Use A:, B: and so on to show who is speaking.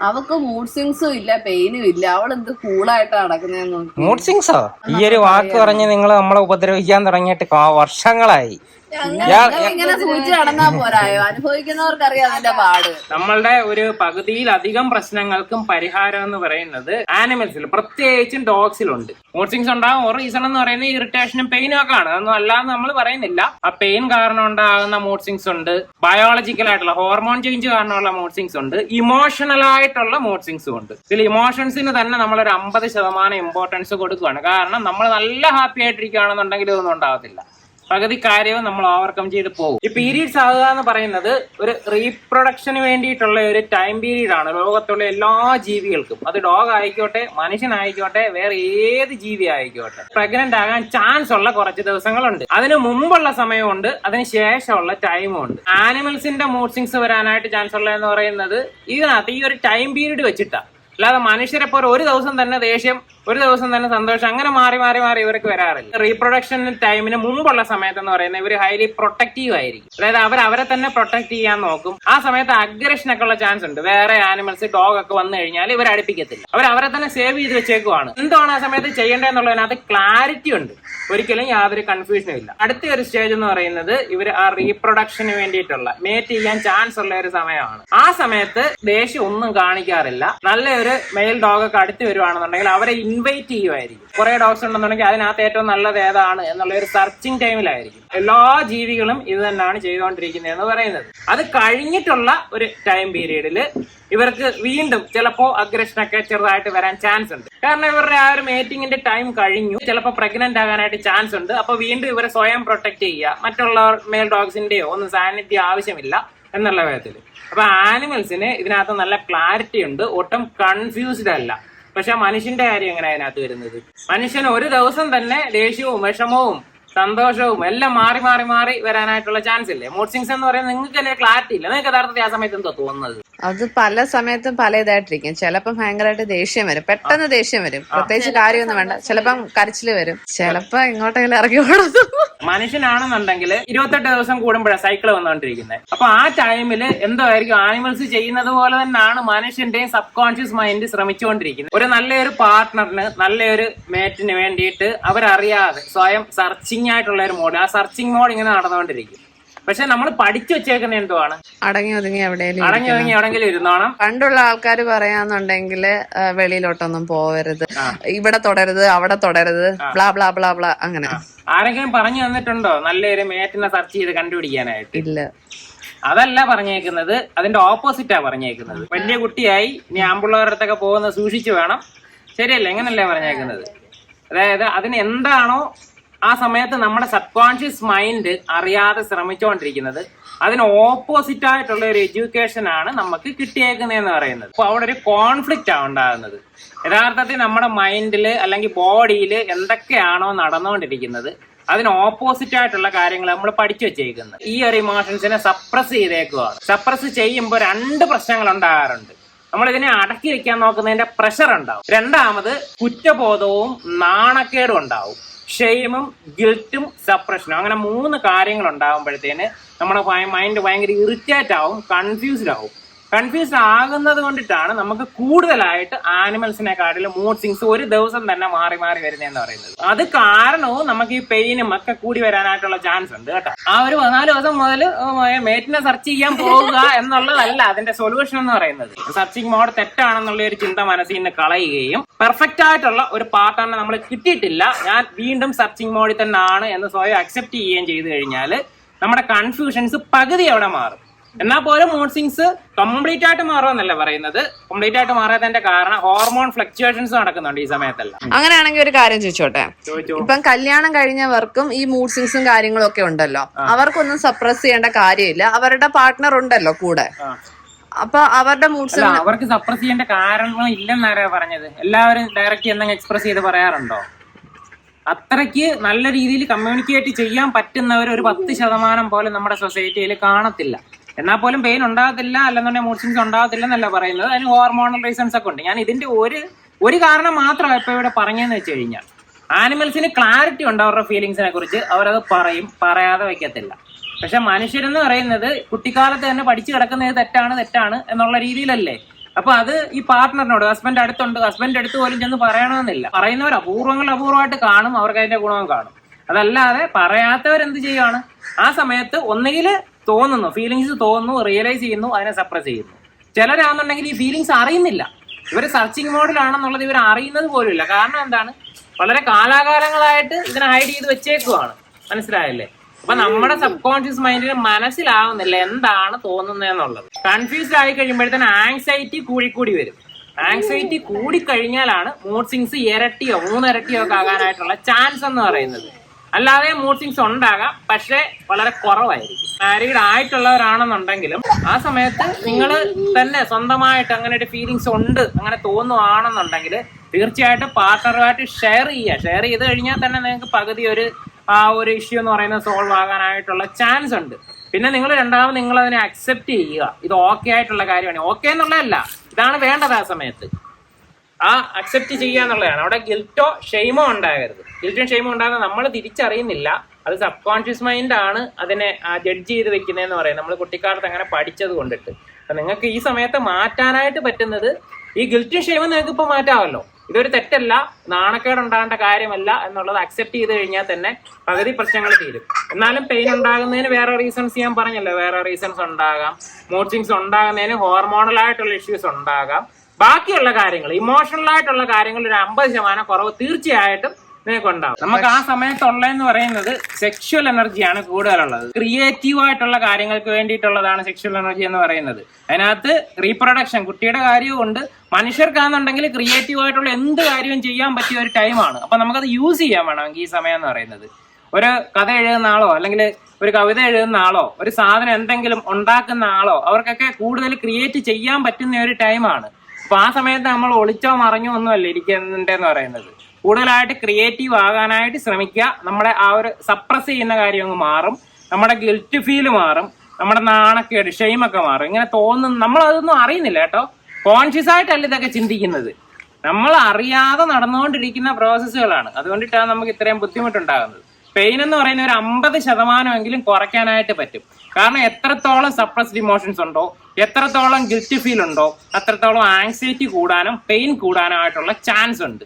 A: അവക്ക് മൂഡ് സ്വിങ്സും ഇല്ല പെയിനും ഇല്ല. അവൾ എന്ത് കൂളായിട്ട് നടക്കുന്നതെന്ന്
B: മൂഡ് സിങ്സോ ഈ ഒരു വാക്ക് പറഞ്ഞ് നിങ്ങൾ നമ്മളെ ഉപദ്രവിക്കാൻ തുടങ്ങിയിട്ട് വർഷങ്ങളായി.
A: ഇങ്ങനെ സൂചിച്ച് നടന്നാ പോരായോ? അനുഭവിക്കുന്നവർക്ക് അറിയാം അതിന്റെ പാട്.
B: നമ്മളുടെ ഒരു പകുതിയിലധികം പ്രശ്നങ്ങൾക്കും പരിഹാരം എന്ന് പറയുന്നത് ആനിമൽസിൽ പ്രത്യേകിച്ചും ഡോഗ്സിലുണ്ട് മോർച്ചിങ്സ് ഉണ്ടാകും ഒരു റീസൺ എന്ന് പറയുന്നത് ഇറിറ്റേഷനും പെയിനും ഒക്കെ ആണ്. അതൊന്നും അല്ലാന്ന് നമ്മൾ പറയുന്നില്ല. ആ പെയിൻ കാരണം ഉണ്ടാകുന്ന മോർച്ചിങ്സ് ഉണ്ട്. ബയോളജിക്കൽ ആയിട്ടുള്ള ഹോർമോൺ ചേഞ്ച് കാരണമുള്ള മോർച്ചിങ്സ് ഉണ്ട്. ഇമോഷണൽ ആയിട്ടുള്ള മോർച്ചിങ്സും ഉണ്ട്. ഇതിൽ ഇമോഷൻസിന് തന്നെ നമ്മൾ ഒരു അമ്പത് ശതമാനം ഇമ്പോർട്ടൻസ് കൊടുക്കുകയാണ് കാരണം നമ്മൾ നല്ല ഹാപ്പി ആയിട്ടിരിക്കുകയാണെന്നുണ്ടെങ്കിൽ ഇതൊന്നും ഉണ്ടാകത്തില്ല. പകുതി കാര്യവും നമ്മൾ ഓവർകം ചെയ്ത് പോകും. ഈ പീരീഡ്സ് ആകുക എന്ന് പറയുന്നത് ഒരു റീപ്രൊഡക്ഷന് വേണ്ടിയിട്ടുള്ള ഒരു ടൈം പീരീഡ് ആണ്. ലോകത്തുള്ള എല്ലാ ജീവികൾക്കും. അത് ഡോഗ് ആയിക്കോട്ടെ മനുഷ്യനായിക്കോട്ടെ വേറെ ഏത് ജീവി ആയിക്കോട്ടെ. പ്രഗ്നന്റ് ആകാൻ ചാൻസ് ഉള്ള കുറച്ച് ദിവസങ്ങളുണ്ട്. അതിന് മുമ്പുള്ള സമയമുണ്ട് അതിന് ശേഷമുള്ള ടൈമും ഉണ്ട് ആനിമൽസിന്റെ മൂഡ് സിങ്സ് വരാനായിട്ട് ചാൻസ് ഉള്ള എന്ന് പറയുന്നത് ഇതിനകത്ത് ഈ ഒരു ടൈം പീരീഡ് വെച്ചിട്ടാണ് അല്ലാതെ മനുഷ്യരെ പോലെ ഒരു ദിവസം തന്നെ ദേഷ്യം ഒരു ദിവസം തന്നെ സന്തോഷം. അങ്ങനെ മാറി മാറി മാറി ഇവർക്ക് വരാറില്ല. റീപ്രൊഡക്ഷൻ ടൈമിന് മുമ്പുള്ള സമയത്ത് എന്ന് പറയുന്നത് ഇവർ ഹൈലി പ്രൊട്ടക്റ്റീവ് ആയിരിക്കും. അതായത് അവർ അവരെ തന്നെ പ്രൊട്ടക്ട് ചെയ്യാൻ നോക്കും. ആ സമയത്ത് അഗ്രഷൻ ഒക്കെ ഉള്ള ചാൻസ് ഉണ്ട്. വേറെ ആനിമൽസ് ഡോഗ് ഒക്കെ വന്നു കഴിഞ്ഞാൽ ഇവർ അടുപ്പിക്കത്തില്ല. അവർ അവരെ തന്നെ സേവ് ചെയ്ത് വെച്ചേക്കുവാണ്. എന്താണ് ആ സമയത്ത് ചെയ്യേണ്ടതെന്നുള്ളതിനകത്ത് ക്ലാരിറ്റി ഉണ്ട്. ഒരിക്കലും യാതൊരു കൺഫ്യൂഷനും ഇല്ല. അടുത്ത ഒരു സ്റ്റേജ് എന്ന് പറയുന്നത് ഇവർ ആ റീപ്രൊഡക്ഷന് വേണ്ടിയിട്ടുള്ള മേറ്റ് ചെയ്യാൻ ചാൻസ് ഉള്ള ഒരു സമയമാണ്. ആ സമയത്ത് ദേഷ്യം ഒന്നും കാണിക്കാറില്ല. നല്ലൊരു മെയിൽ ഡോഗ് ഒക്കെ അടുത്ത് വരുവാണെന്നുണ്ടെങ്കിൽ അവരെ ഇൻവൈറ്റ് ചെയ്യുമായിരിക്കും കുറെ ഡോഗ്സ് ഉണ്ടെന്നുണ്ടെങ്കിൽ അതിനകത്ത് ഏറ്റവും നല്ലത് ഏതാണ് എന്നുള്ള ഒരു സെർച്ചിങ് ടൈമിലായിരിക്കും എല്ലാ ജീവികളും ഇത് തന്നെയാണ് ചെയ്തുകൊണ്ടിരിക്കുന്നത് എന്ന് പറയുന്നത്. അത് കഴിഞ്ഞിട്ടുള്ള ഒരു ടൈം പീരീഡിൽ ഇവർക്ക് വീണ്ടും ചിലപ്പോ അഗ്രഷൻ ഒക്കെ ചെറുതായിട്ട് വരാൻ ചാൻസ് ഉണ്ട്. കാരണം ഇവരുടെ ആ ഒരു മേറ്റിങ്ങിന്റെ ടൈം കഴിഞ്ഞു. ചിലപ്പോൾ പ്രഗ്നന്റ് ആകാനായിട്ട് ചാൻസ് ഉണ്ട്. അപ്പൊ വീണ്ടും ഇവരെ സ്വയം പ്രൊട്ടക്ട് ചെയ്യുക. മറ്റുള്ള മെയിൽ ഡോഗ്സിന്റെയോ ഒന്നും സാന്നിധ്യം ആവശ്യമില്ല എന്നുള്ള വിധത്തിൽ അപ്പൊ ആനിമൽസിന് ഇതിനകത്ത് നല്ല ക്ലാരിറ്റി ഉണ്ട്. ഒട്ടും കൺഫ്യൂസ്ഡ് അല്ല. പക്ഷെ മനുഷ്യന്റെ കാര്യം എങ്ങനെ അതിനകത്ത് വരുന്നത്? മനുഷ്യൻ ഒരു ദിവസം തന്നെ ദേഷ്യവും വിഷമവും സന്തോഷവും എല്ലാം മാറി മാറി മാറി വരാനായിട്ടുള്ള ചാൻസ് ഇല്ലേ? മൂഡ് സിങ്സ് എന്ന് പറയുന്നത് നിങ്ങൾക്ക് തന്നെ ക്ലാരിറ്റി ഇല്ല. നിങ്ങൾക്ക് യഥാർത്ഥത്തിൽ ആ സമയത്ത് എന്തോ തോന്നുന്നത്?
A: അത് പല സമയത്തും പല ഇതായിട്ടിരിക്കും. ചിലപ്പം ഭയങ്കരമായിട്ട് ദേഷ്യം വരും. പെട്ടെന്ന് ദേഷ്യം വരും. പ്രത്യേകിച്ച് കാര്യമൊന്നും വേണ്ട. ചിലപ്പം കരച്ചിൽ വരും. ചിലപ്പോ ഇങ്ങോട്ടെങ്കിലും ഇറങ്ങി ഓടുന്നു.
B: മനുഷ്യനാണെന്നുണ്ടെങ്കിൽ ഇരുപത്തെട്ട് ദിവസം കൂടുമ്പോഴാണ് സൈക്കിൾ വന്നുകൊണ്ടിരിക്കുന്നത് അപ്പൊ ആ ടൈമിൽ എന്തായിരിക്കും? ആനിമൽസ് ചെയ്യുന്നത് പോലെ തന്നെയാണ് മനുഷ്യന്റെയും സബ് കോൺഷ്യസ് മൈൻഡ് ശ്രമിച്ചുകൊണ്ടിരിക്കുന്നത്. ഒരു നല്ലൊരു പാർട്ട്ണറിന് നല്ലൊരു മേറ്റിന് വേണ്ടിയിട്ട് അവരറിയാതെ സ്വയം സർച്ചിങ് ആയിട്ടുള്ള ഒരു മോഡ് ആ സർച്ചിങ് മോഡ് ഇങ്ങനെ നടന്നുകൊണ്ടിരിക്കും. പക്ഷെ നമ്മൾ പഠിച്ചു വെച്ചേക്കുന്ന എന്തുവാണ്?
A: അടങ്ങി ഒതുങ്ങി എവിടെയെങ്കിലും
B: അടങ്ങി ഒതുങ്ങി എവിടെങ്കിലും ഇരുന്നോണം.
A: പണ്ടുള്ള ആൾക്കാർ പറയാന്നുണ്ടെങ്കിൽ വെളിയിലോട്ടൊന്നും പോവരുത്. ഇവിടെ തുടരുത് അവിടെ തുടരുത് ബ്ലാ ബ്ലാ ബ്ലാ ബ്ലാ അങ്ങനെ.
B: ആരെങ്കിലും പറഞ്ഞു തന്നിട്ടുണ്ടോ? നല്ലൊരു മേറ്റിനെ സെർച്ച് ചെയ്ത് കണ്ടുപിടിക്കാനായിട്ട്.
A: ഇല്ല.
B: അതല്ല പറഞ്ഞേക്കുന്നത്. അതിന്റെ ഓപ്പോസിറ്റാ പറഞ്ഞേക്കുന്നത്. വലിയ കുട്ടിയായി ഇനി ആമ്പിള്ളവരുടെ അടുത്തൊക്കെ പോകുന്നത് സൂക്ഷിച്ചു വേണം. ശരിയല്ലേ? എങ്ങനല്ലേ പറഞ്ഞേക്കുന്നത്? അതായത് അതിന് എന്താണോ ആ സമയത്ത് നമ്മുടെ സബ് കോൺഷ്യസ് മൈൻഡ് അറിയാതെ ശ്രമിച്ചുകൊണ്ടിരിക്കുന്നത് അതിന് ഓപ്പോസിറ്റ് ആയിട്ടുള്ള ഒരു എഡ്യൂക്കേഷൻ ആണ് നമുക്ക് കിട്ടിയേക്കുന്നതെന്ന് പറയുന്നത്. അപ്പോൾ അവിടെ ഒരു കോൺഫ്ലിക്റ്റ് ആണ് ഉണ്ടാകുന്നത്. യഥാർത്ഥത്തിൽ നമ്മുടെ മൈൻഡിൽ അല്ലെങ്കിൽ ബോഡിയിൽ എന്തൊക്കെയാണോ നടന്നുകൊണ്ടിരിക്കുന്നത് അതിന് ഓപ്പോസിറ്റ് ആയിട്ടുള്ള കാര്യങ്ങൾ നമ്മൾ പഠിച്ചു വെച്ചേക്കുന്നത്. ഈ ഒരു ഇമോഷൻസിനെ സപ്രസ് ചെയ്തേക്കുവാണ്. സപ്രസ് ചെയ്യുമ്പോൾ രണ്ട് പ്രശ്നങ്ങൾ ഉണ്ടാകാറുണ്ട്. നമ്മൾ ഇതിനെ അടക്കി വെക്കാൻ നോക്കുന്നതിന്റെ പ്രഷർ ഉണ്ടാവും. രണ്ടാമത് കുറ്റബോധവും നാണക്കേടും ഉണ്ടാവും. ഷെയിമും ഗിൽറ്റും സപ്രഷനും അങ്ങനെ മൂന്ന് കാര്യങ്ങൾ ഉണ്ടാകുമ്പോഴത്തേന് നമ്മുടെ മൈൻഡ് ഭയങ്കര ഇറിറ്റേറ്റ് ആവും കൺഫ്യൂസ്ഡ് ആവും. കൺഫ്യൂസ്ഡ് ആകുന്നത് കൊണ്ടിട്ടാണ് നമുക്ക് കൂടുതലായിട്ട് ആനിമൽസിനെക്കാട്ടിലും മൂഡ് സിങ്സ് ഒരു ദിവസം തന്നെ മാറി മാറി വരുന്നതെന്ന് പറയുന്നത്. അത് കാരണവും നമുക്ക് ഈ പെയിനും ഒക്കെ കൂടി വരാനായിട്ടുള്ള ചാൻസ് ഉണ്ട് കേട്ടോ. ആ ഒരു പതിനാല് ദിവസം മുതൽ മേറ്റിനെ സെർച്ച് ചെയ്യാൻ പോവുക എന്നുള്ളതല്ല അതിന്റെ സൊല്യൂഷൻ എന്ന് പറയുന്നത്. സെർച്ചിങ് മോഡ് തെറ്റാണെന്നുള്ള ഒരു ചിന്ത മനസ്സിൽ നിന്ന് കളയുകയും പെർഫെക്റ്റ് ആയിട്ടുള്ള ഒരു പാർട്ട്ണറിനെ നമ്മൾ കിട്ടിയിട്ടില്ല ഞാൻ വീണ്ടും സെർച്ചിങ് മോഡിൽ തന്നെ ആണ് എന്ന് സ്വയം അക്സെപ്റ്റ് ചെയ്യുകയും ചെയ്തു കഴിഞ്ഞാൽ നമ്മുടെ കൺഫ്യൂഷൻസ് പകുതി അവിടെ മാറും. എന്നാൽ പോലും മൂഡ് സിങ്സ് കംപ്ലീറ്റ് ആയിട്ട് മാറുമെന്നല്ല പറയുന്നത്? കംപ്ലീറ്റ് ആയിട്ട് മാറാത്തതിന്റെ കാരണം ഹോർമോൺ ഫ്ലക്ച്വേഷൻസ് നടക്കുന്നുണ്ട് ഈ സമയത്തെല്ലാം.
A: അങ്ങനെയാണെങ്കിൽ ഒരു കാര്യം ചോദിച്ചോട്ടെ?
B: ചോദിച്ചു.
A: ഇപ്പം കല്യാണം കഴിഞ്ഞവർക്കും ഈ മൂഡ് സിങ്സും കാര്യങ്ങളും ഒക്കെ ഉണ്ടല്ലോ. അവർക്കൊന്നും സപ്രസ് ചെയ്യേണ്ട കാര്യമില്ല. അവരുടെ പാർട്ട്ണർ ഉണ്ടല്ലോ കൂടെ. അപ്പൊ അവരുടെ
B: മൂഡ്സ് അവർക്ക് സപ്രസ് ചെയ്യേണ്ട കാരണം ഇല്ലെന്നാരാ പറഞ്ഞത്? എല്ലാവരും ഡയറക്റ്റ് എന്തെങ്കിലും എക്സ്പ്രസ് ചെയ്ത് പറയാറുണ്ടോ? അത്രയ്ക്ക് നല്ല രീതിയിൽ കമ്മ്യൂണിക്കേറ്റ് ചെയ്യാൻ പറ്റുന്നവർ ഒരു പത്ത് ശതമാനം പോലും നമ്മുടെ സൊസൈറ്റിയിൽ കാണത്തില്ല. എന്നാൽ പോലും പെയിൻ ഉണ്ടാകത്തില്ല അല്ലെന്നുണ്ടെങ്കിൽ മൂഡ് സ്വിങ്സ് ഉണ്ടാകത്തില്ല എന്നല്ല പറയുന്നത്. അതിന് ഹോർമോണൽ റീസൺസ് ഒക്കെ ഉണ്ട്. ഞാൻ ഇതിന്റെ ഒരു ഒരു കാരണം മാത്രമാണ് ഇപ്പൊ ഇവിടെ പറഞ്ഞതെന്ന് വെച്ച് കഴിഞ്ഞാൽ ആനിമൽസിന് ക്ലാരിറ്റി ഉണ്ട് അവരുടെ ഫീലിങ്സിനെ കുറിച്ച്. അവരത് പറയും പറയാതെ വയ്ക്കത്തില്ല പക്ഷെ മനുഷ്യരെന്ന് പറയുന്നത് കുട്ടിക്കാലത്ത് തന്നെ പഠിച്ചു കിടക്കുന്നത് തെറ്റാണ് തെറ്റാണ് എന്നുള്ള രീതിയിലല്ലേ? അപ്പൊ അത് ഈ പാർട്ട്ണറിനോട് ഹസ്ബൻഡ് അടുത്തുണ്ട് ഹസ്ബൻഡ് അടുത്ത് പോലും ചെന്ന് പറയണമെന്നില്ല. പറയുന്നവർ അപൂർവങ്ങൾ അപൂർവമായിട്ട് കാണും അവർക്ക് അതിന്റെ ഗുണവും കാണും. അതല്ലാതെ പറയാത്തവർ എന്ത് ചെയ്യുകയാണ് ആ സമയത്ത് ഒന്നുകിൽ തോന്നുന്നു. ഫീലിങ്സ് തോന്നുന്നു റിയലൈസ് ചെയ്യുന്നു അതിനെ സപ്രസ് ചെയ്യുന്നു. ചിലരാണെന്നുണ്ടെങ്കിൽ ഈ ഫീലിങ്സ് അറിയുന്നില്ല. ഇവർ സെർച്ചിങ് മോഡിലാണെന്നുള്ളത് ഇവർ അറിയുന്നത് പോലുമില്ല. കാരണം എന്താണ്? വളരെ കാലാകാലങ്ങളായിട്ട് ഇതിനെ ഹൈഡ് ചെയ്ത് വെച്ചേക്കുവാണ്. മനസ്സിലായല്ലേ? അപ്പൊ നമ്മുടെ സബ് കോൺഷ്യസ് മൈൻഡിന് മനസ്സിലാവുന്നില്ല എന്താണ് തോന്നുന്നതെന്നുള്ളത് കൺഫ്യൂസ്ഡ് ആയി കഴിയുമ്പോഴത്തേന് ആങ്സൈറ്റി കൂടിക്കൂടി വരും. ആങ്സൈറ്റി കൂടിക്കഴിഞ്ഞാലാണ് മൂഡ് സിങ്സ് ഇരട്ടിയോ മൂന്നിരട്ടിയോ ഒക്കെ ആകാനായിട്ടുള്ള ചാൻസ് എന്ന് പറയുന്നത്. അല്ലാതെ മൂഡ് സിങ്സ് ഉണ്ടാകാം. പക്ഷേ വളരെ കുറവായിരിക്കും. മാരീഡ് ആയിട്ടുള്ളവരാണെന്നുണ്ടെങ്കിലും ആ സമയത്ത് നിങ്ങൾ തന്നെ സ്വന്തമായിട്ട് അങ്ങനെ ഒരു ഫീലിങ്സ് ഉണ്ട് അങ്ങനെ തോന്നുവാണെന്നുണ്ടെങ്കിൽ തീർച്ചയായിട്ടും പാർട്ണറുമായിട്ട് ഷെയർ ചെയ്യുക. ഷെയർ ചെയ്ത് കഴിഞ്ഞാൽ തന്നെ നിങ്ങൾക്ക് പകുതി ഒരു ആ ഒരു ഇഷ്യൂ എന്ന് പറയുന്നത് സോൾവ് ആകാനായിട്ടുള്ള ചാൻസ് ഉണ്ട്. പിന്നെ നിങ്ങൾ രണ്ടാമത് നിങ്ങൾ അതിനെ അക്സെപ്റ്റ് ചെയ്യുക. ഇത് ഓക്കെ ആയിട്ടുള്ള കാര്യമാണ്. ഓക്കെ എന്നുള്ളതല്ല. ഇതാണ് വേണ്ടത് ആ സമയത്ത്. ആ അക്സെപ്റ്റ് ചെയ്യുക എന്നുള്ളതാണ്. അവിടെ ഗിൽറ്റോ ഷെയ്മോ ഉണ്ടാകരുത്. ഗിൽറ്റോ ഷെയ്മോ ഉണ്ടാകുന്ന നമ്മൾ തിരിച്ചറിയുന്നില്ല. അത് സബ് കോൺഷ്യസ് മൈൻഡ് ആണ് അതിനെ ജഡ്ജ് ചെയ്ത് വെക്കുന്നതെന്ന് പറയുന്നത്. നമ്മൾ കുട്ടിക്കാലത്ത് അങ്ങനെ പഠിച്ചത് കൊണ്ടിട്ട്. അപ്പം നിങ്ങൾക്ക് ഈ സമയത്ത് മാറ്റാനായിട്ട് പറ്റുന്നത് ഈ ഗിൽറ്റും ഷെയ്മും നിങ്ങൾക്ക് ഇപ്പോൾ മാറ്റാമല്ലോ. ഇതൊരു തെറ്റല്ല. നാണക്കേട് ഉണ്ടാകേണ്ട കാര്യമല്ല എന്നുള്ളത് അക്സെപ്റ്റ് ചെയ്ത് കഴിഞ്ഞാൽ തന്നെ പകുതി പ്രശ്നങ്ങൾ തീരും. എന്നാലും പെയിൻ ഉണ്ടാകുന്നതിന് വേറെ റീസൺസ് ഞാൻ പറഞ്ഞല്ലോ. വേറെ റീസൺസ് ഉണ്ടാകാം. മൂഡ് സിങ്സ് ഉണ്ടാകുന്നതിന് ഹോർമോണൽ ആയിട്ടുള്ള ഇഷ്യൂസ് ഉണ്ടാകാം. ബാക്കിയുള്ള കാര്യങ്ങൾ ഇമോഷണൽ ആയിട്ടുള്ള കാര്യങ്ങൾ ഒരു അമ്പത് ശതമാനം കുറവ് തീർച്ചയായിട്ടും നിങ്ങൾക്ക് ഉണ്ടാവും നമുക്ക് ആ സമയത്തുള്ളതെന്ന് പറയുന്നത് സെക്ഷുവൽ എനർജിയാണ് കൂടുതലുള്ളത്. ക്രിയേറ്റീവ് ആയിട്ടുള്ള കാര്യങ്ങൾക്ക് വേണ്ടിയിട്ടുള്ളതാണ് സെക്ഷുവൽ എനർജി എന്ന് പറയുന്നത്. അതിനകത്ത് റീപ്രൊഡക്ഷൻ കുട്ടിയുടെ കാര്യമുണ്ട് മനുഷ്യർക്കാണെന്നുണ്ടെങ്കിൽ ക്രിയേറ്റീവ് ആയിട്ടുള്ള എന്ത് കാര്യവും ചെയ്യാൻ പറ്റിയ ഒരു ടൈമാണ് അപ്പൊ നമുക്കത് യൂസ് ചെയ്യാൻ വേണമെങ്കിൽ ഈ സമയം എന്ന് പറയുന്നത്. ഒരു കഥ എഴുതുന്ന ആളോ അല്ലെങ്കിൽ ഒരു കവിത എഴുതുന്ന ആളോ ഒരു സാധനം എന്തെങ്കിലും ഉണ്ടാക്കുന്ന ആളോ അവർക്കൊക്കെ കൂടുതൽ ക്രിയേറ്റ് ചെയ്യാൻ പറ്റുന്ന ഒരു ടൈമാണ് അപ്പൊ ആ സമയത്ത് നമ്മൾ ഒളിച്ചോ മറിഞ്ഞോ ഒന്നുമല്ല ഇരിക്കുന്നുണ്ടെന്ന് പറയുന്നത്. കൂടുതലായിട്ട് ക്രിയേറ്റീവ് ആകാനായിട്ട് ശ്രമിക്കുക. നമ്മുടെ ആ ഒരു സപ്രസ് ചെയ്യുന്ന കാര്യം അങ്ങ് മാറും. നമ്മുടെ ഗിൽറ്റ് ഫീൽ മാറും. നമ്മുടെ നാണക്കേട് ഷെയിമൊക്കെ മാറും. ഇങ്ങനെ തോന്നും നമ്മൾ അതൊന്നും അറിയുന്നില്ല കേട്ടോ. കോൺഷ്യസ് ആയിട്ടല്ല ഇതൊക്കെ ചിന്തിക്കുന്നത്. നമ്മൾ അറിയാതെ നടന്നുകൊണ്ടിരിക്കുന്ന പ്രോസസ്സുകളാണ് അതുകൊണ്ടിട്ടാണ് നമുക്ക് ഇത്രയും ബുദ്ധിമുട്ടുണ്ടാകുന്നത്. പെയിൻ എന്ന് പറയുന്ന ഒരു അമ്പത് ശതമാനമെങ്കിലും കുറയ്ക്കാനായിട്ട് പറ്റും. കാരണം എത്രത്തോളം സപ്രസ്ഡ് ഇമോഷൻസ് ഉണ്ടോ എത്രത്തോളം ഗിൽറ്റ് ഫീൽ ഉണ്ടോ അത്രത്തോളം ആങ്സൈറ്റി കൂടാനും പെയിൻ കൂടാനും ആയിട്ടുള്ള ചാൻസ് ഉണ്ട്.